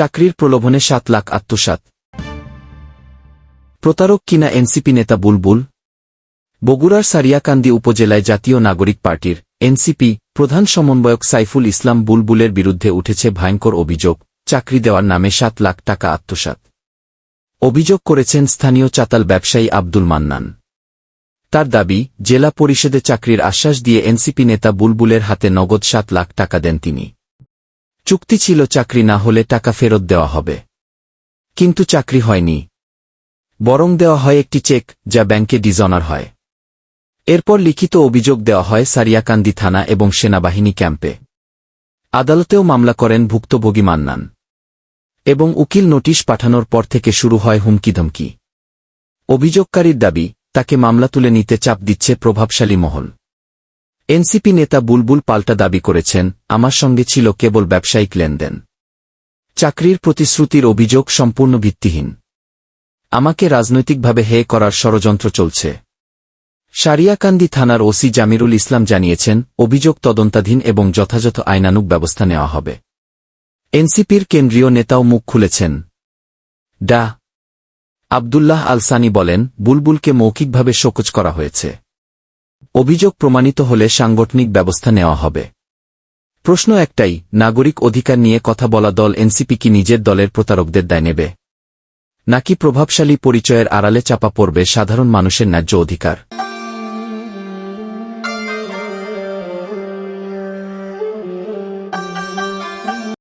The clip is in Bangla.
চাকরির প্রলোভনে সাত লাখ আত্মসাত প্রতারক কিনা এনসিপি নেতা বুলবুল? বগুড়ার সারিয়াকান্দি উপজেলায় জাতীয় নাগরিক পার্টির এনসিপি প্রধান সমন্বয়ক সাইফুল ইসলাম বুলবুলের বিরুদ্ধে উঠেছে ভয়ঙ্কর অভিযোগ, চাকরি দেওয়ার নামে সাত লাখ টাকা আত্মসাত অভিযোগ করেছেন স্থানীয় চাতাল ব্যবসায়ী আব্দুল মান্নান। তার দাবি, জেলা পরিষদে চাকরির আশ্বাস দিয়ে এনসিপি নেতা বুলবুলের হাতে নগদ সাত লাখ টাকা দেন তিনি। চুক্তি ছিল চাকরি না হলে টাকা ফেরত দেওয়া হবে। কিন্তু চাকরি হয়নি। বরং দেওয়া হয় একটি চেক, যা ব্যাংকে ডিজনার হয়। এরপর লিখিত অভিযোগ দেওয়া হয় সারিয়াকান্দি থানা এবং সেনাবাহিনী ক্যাম্পে। আদালতেও মামলা করেন ভুক্তভোগী মান্নান। এবং উকিল নোটিশ পাঠানোর পর থেকে শুরু হয় হুমকিধমকি। অভিযোগকারীর দাবি, তাকে মামলা তুলে নিতে চাপ দিচ্ছে প্রভাবশালী মহল। এনসিপি নেতা বুলবুল পাল্টা দাবি করেছেন, আমার সঙ্গে ছিল কেবল ব্যবসায়িক লেনদেন। চাকরির প্রতিশ্রুতির অভিযোগ সম্পূর্ণ ভিত্তিহীন। আমাকে রাজনৈতিকভাবে হে করার ষড়যন্ত্র চলছে। সারিয়াকান্দি থানার ওসি জামিরুল ইসলাম জানিয়েছেন, অভিযোগ তদন্তাধীন এবং যথাযথ আইনানুক ব্যবস্থা নেওয়া হবে। এনসিপির কেন্দ্রীয় নেতাও মুখ খুলেছেন। ডা. আবদুল্লাহ আলসানি বলেন, বুলবুলকে মৌখিকভাবে শোকজ করা হয়েছে। অভিযোগ প্রমাণিত হলে সাংগঠনিক ব্যবস্থা নেওয়া হবে। প্রশ্ন একটাই, নাগরিক অধিকার নিয়ে কথা বলা দল এনসিপি কি নিজের দলের প্রতারকদের দায় নেবে? নাকি প্রভাবশালী পরিচয়ের আড়ালে চাপা পড়বে সাধারণ মানুষের ন্যায্য অধিকার?